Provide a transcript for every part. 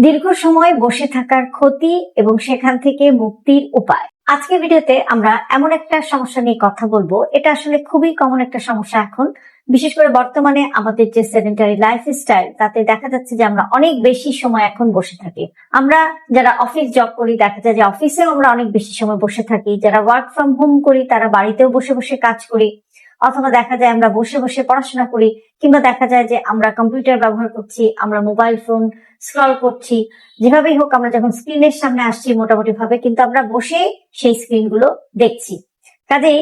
দীর্ঘ সময় বসে থাকার ক্ষতি এবং সেখান থেকে মুক্তির উপায়। আজকে ভিডিওতে আমরা এমন একটা সমস্যা নিয়ে কথা বলব। এটা আসলে খুবই কমন একটা সমস্যা এখন। বিশেষ করে বর্তমানে আমাদের যে সেডেন্টারি লাইফ স্টাইল তাতে দেখা যাচ্ছে যে আমরা অনেক বেশি সময় এখন বসে থাকি। আমরা যারা অফিস জব করি, দেখা যায় যে অফিসেও আমরা অনেক বেশি সময় বসে থাকি। যারা ওয়ার্ক ফ্রম হোম করি, তারা বাড়িতেও বসে বসে কাজ করি। অথবা দেখা যায় আমরা বসে বসে পড়াশোনা করি, কিংবা দেখা যায় যে আমরা কম্পিউটার ব্যবহার করছি, আমরা মোবাইল ফোন স্ক্রল করছি, যেভাবেই হোক আমরা যখন স্ক্রিনের সামনে আসছি মোটামুটি ভাবে কিন্তু আমরা বসে সেই স্ক্রিনগুলো দেখছি। কাজে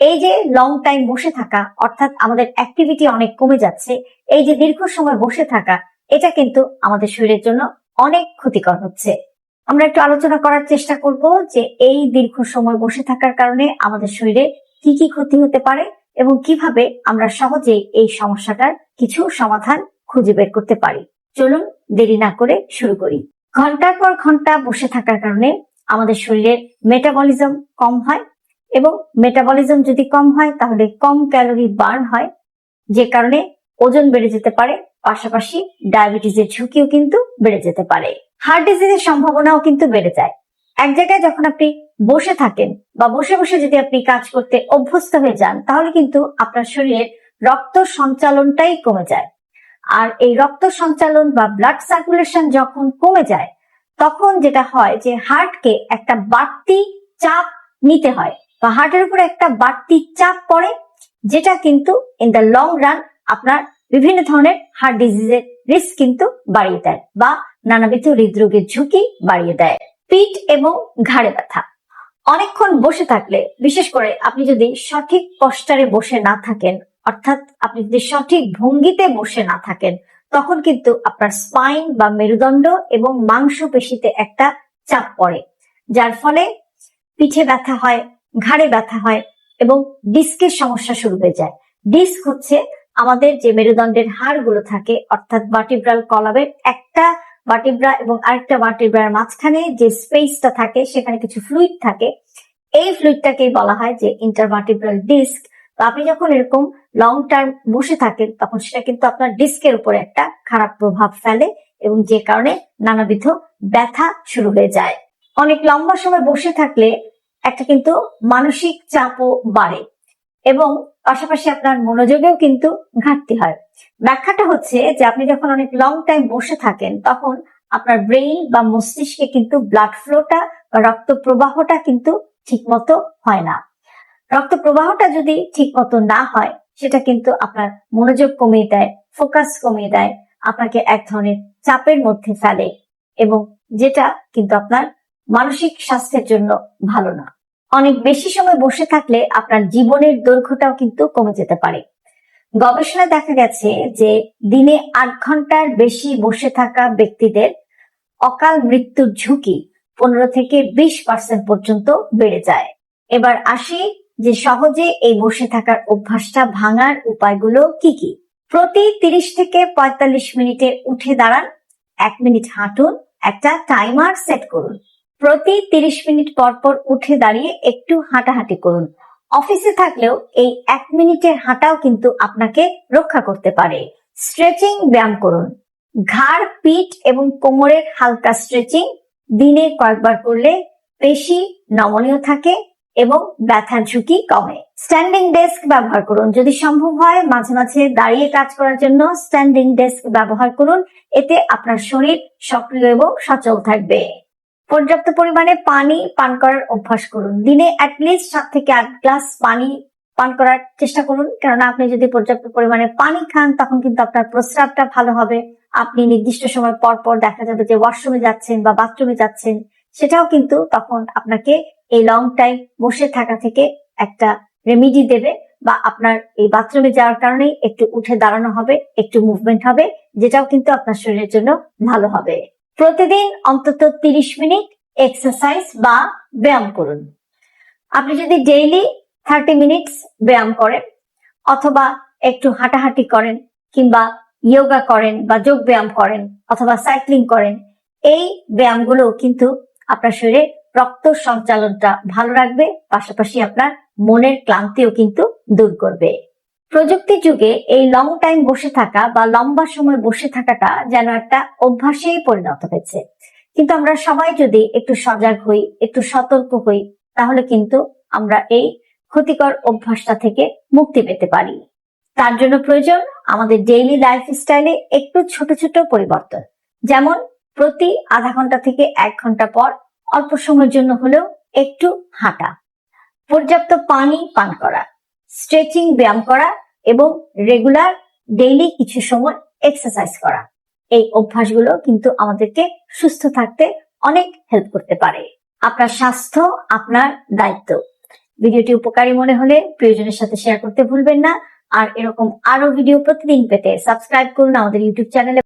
এই যে লং টাইম বসে থাকা, অর্থাৎ আমাদের অ্যাক্টিভিটি অনেক কমে যাচ্ছে, এই যে দীর্ঘ সময় বসে থাকা, এটা কিন্তু আমাদের শরীরের জন্য অনেক ক্ষতিকর হচ্ছে। আমরা একটু আলোচনা করার চেষ্টা করব যে এই দীর্ঘ সময় বসে থাকার কারণে আমাদের শরীরে কি কি ক্ষতি হতে পারে এবং কীভাবে আমরা সহজেই এই সমস্যাটার কিছু সমাধান খুঁজে বের করতে পারি। চলুন দেরি না করে শুরু করি। ঘণ্টার পর ঘণ্টা বসে থাকার কারণে আমাদের শরীরের মেটাবলিজম কম হয় এবং মেটাবলিজম যদি কম হয়, তাহলে কম ক্যালোরি বার্ন হয়, যে কারণে ওজন বেড়ে যেতে পারে, পাশাপাশি ডায়াবেটিসের ঝুঁকিও কিন্তু বেড়ে যেতে পারে। হার্ট ডিজিজের সম্ভাবনাও কিন্তু বেড়ে যায়। এক জায়গায় যখন আপনি বসে থাকেন বা বসে বসে যদি আপনি কাজ করতে অভ্যস্ত হয়ে যান, তাহলে কিন্তু আপনার শরীরের রক্ত সঞ্চালনটাই কমে যায়। আর এই রক্ত সঞ্চালন বা ব্লাড সার্কুলেশন যখন কমে যায়, তখন যেটা হয় যে হার্টকে একটা বাড়তি চাপ নিতে হয় বা হার্টের উপরে একটা বাড়তি চাপ পড়ে, যেটা কিন্তু ইন দ্য লং রান আপনার বিভিন্ন ধরনের হার্ট ডিজিজের রিস্ক কিন্তু বাড়িয়ে দেয় বা নানাবিধ হৃদরোগের ঝুঁকি বাড়িয়ে দেয়। পিঠ এবং ঘাড়ে ব্যথা। অনেকক্ষণ বসে থাকলে, বিশেষ করে আপনি যদি সঠিক পশ্চারে বসে না থাকেন, অর্থাৎ আপনি যদি সঠিক ভঙ্গিতে বসে না থাকেন, তখন কিন্তু আপনার স্পাইন বা মেরুদণ্ড এবং মাংসপেশিতে একটা চাপ পড়ে, যার ফলে পিঠে ব্যথা হয়, ঘাড়ে ব্যথা হয় এবং ডিস্কের সমস্যা শুরু হয়ে যায়। ডিস্ক হচ্ছে আমাদের যে মেরুদণ্ডের হাড়গুলো থাকে, অর্থাৎ ভার্টিব্রাল কলামের একটা ভার্টিব্রা এবং আরেকটা ভার্টিব্রার মাঝখানে যে স্পেসটা থাকে, সেখানে কিছু ফ্লুইড থাকে। এই ফ্লুইডটাকেই বলা হয় যে ইন্টারভার্টিব্রাল ডিস্ক তো আপনি যখন এরকম লং টার্ম বসে থাকেন, তখন সেটা কিন্তু আপনার ডিস্কের উপরে একটা খারাপ প্রভাব ফেলে এবং যে কারণে নানাবিধ ব্যথা শুরু হয়ে যায়। অনেক লম্বা সময় বসে থাকলে একটা কিন্তু মানসিক চাপও বাড়ে এবং পাশাপাশি আপনার মনোযোগেও কিন্তু ঘাটতি হয়। ব্যাখ্যাটা হচ্ছে যে আপনি যখন অনেক লং টাইম বসে থাকেন, তখন আপনার ব্রেইন বা মস্তিষ্কে কিন্তু ব্লাড ফ্লোটা বা রক্ত প্রবাহটা কিন্তু ঠিক মতো হয় না। রক্ত প্রবাহটা যদি ঠিক মতো না হয়, সেটা কিন্তু আপনার মনোযোগ কমিয়ে দেয় ফোকাস কমিয়ে দেয়, আপনাকে এক ধরনের চাপের মধ্যে ফেলে এবং যেটা কিন্তু আপনার মানসিক স্বাস্থ্যের জন্য ভালো না। অনেক বেশি সময় বসে থাকলে আপনার জীবনের দৈর্ঘ্যটাও কিন্তু কমে যেতে পারে। গবেষণায় দেখা গেছে যে দিনে আট ঘণ্টার বেশি বসে থাকা ব্যক্তিদের অকাল মৃত্যুর ঝুঁকি পনেরো থেকে বিশ পার্সেন্ট পর্যন্ত বেড়ে যায়। এবার আসি যে সহজে এই বসে থাকার অভ্যাসটা ভাঙার উপায়গুলো কি কি? প্রতি তিরিশ থেকে পঁয়তাল্লিশ মিনিটে উঠে দাঁড়ান, এক মিনিট হাঁটুন, একটা টাইমার সেট করুন। প্রতি তিরিশ মিনিট পর পর উঠে দাঁড়িয়ে একটু হাঁটাহাঁটি করুন। অফিসে থাকলেও এই এক মিনিটের হাঁটাও কিন্তু আপনাকে রক্ষা করতে পারে। স্ট্রেচিং ব্যায়াম করুন। ঘাড়, পিঠ এবং কোমরের হালকা স্ট্রেচিং দিনে কয়েকবার করলে পেশি নমনীয় থাকে এবং ব্যথার ঝুঁকি কমে। স্ট্যান্ডিং ডেস্ক ব্যবহার করুন। যদি সম্ভব হয় মাঝে মাঝে দাঁড়িয়ে কাজ করার জন্য স্ট্যান্ডিং ডেস্ক ব্যবহার করুন। এতে আপনার শরীর সক্রিয় এবং সচল থাকবে। পর্যাপ্ত পরিমাণে পানি পান করার অভ্যাস করুন। দিনে অ্যাটলিস্ট সাত থেকে আট গ্লাস পানি পান করার চেষ্টা করুন। কেননা আপনি যদি পর্যাপ্ত পরিমাণে পানি খান, তখন কিন্তু আপনার প্রস্রাবটা ভালো হবে। আপনি নির্দিষ্ট সময় পর পর দেখা যাবে যে ওয়াশরুমে যাচ্ছেন বা বাথরুমে যাচ্ছেন, সেটাও কিন্তু তখন আপনাকে এই লং টাইম বসে থাকা থেকে একটা রেমিডি দেবে বা আপনার এই বাথরুমে যাওয়ার কারণে একটু উঠে দাঁড়ানো হবে, একটু মুভমেন্ট হবে, যেটাও কিন্তু আপনার শরীরের জন্য ভালো হবে। প্রতিদিন অন্তত তিরিশ মিনিট এক্সারসাইজ বা ব্যায়াম করুন। আপনি যদি ডেইলি থার্টি মিনিটস ব্যায়াম করেন অথবা একটু হাঁটাহাঁটি করেন কিংবা যোগা করেন বা যোগ ব্যায়াম করেন অথবা সাইক্লিং করেন, এই ব্যায়ামগুলো কিন্তু আপনার শরীরে রক্ত সঞ্চালনটা ভালো রাখবে, পাশাপাশি আপনার মনের ক্লান্তিও কিন্তু দূর করবে। প্রযুক্তির যুগে এই লং টাইম বসে থাকা বা লম্বা সময় বসে থাকাটা যেন একটা অভ্যাসেই পরিণত হয়েছে। কিন্তু আমরা সবাই যদি একটু সজাগ হই, একটু সতর্ক হই, তাহলে কিন্তু আমরা এই ক্ষতিকর অভ্যাসটা থেকে মুক্তি পেতে পারি। তার জন্য প্রয়োজন আমাদের ডেইলি লাইফ স্টাইলে একটু ছোট ছোট পরিবর্তন। যেমন প্রতি আধা ঘণ্টা থেকে এক ঘণ্টা পর অল্প সময়ের জন্য হলেও একটু হাঁটা। পর্যাপ্ত পানি পান করা। স্ট্রেচিং ব্যায়াম করা এবং রেগুলার ডেইলি কিছু সময় এক্সারসাইজ করা। এই অভ্যাসগুলো কিন্তু আমাদেরকে সুস্থ থাকতে অনেক হেল্প করতে পারে। আপনার স্বাস্থ্য, আপনার দায়িত্ব। ভিডিওটি উপকারী মনে হলে প্রিয়জনের সাথে শেয়ার করতে ভুলবেন না। আর এরকম আরও ভিডিও প্রতিদিন পেতে সাবস্ক্রাইব করুন আমাদের ইউটিউব চ্যানেলে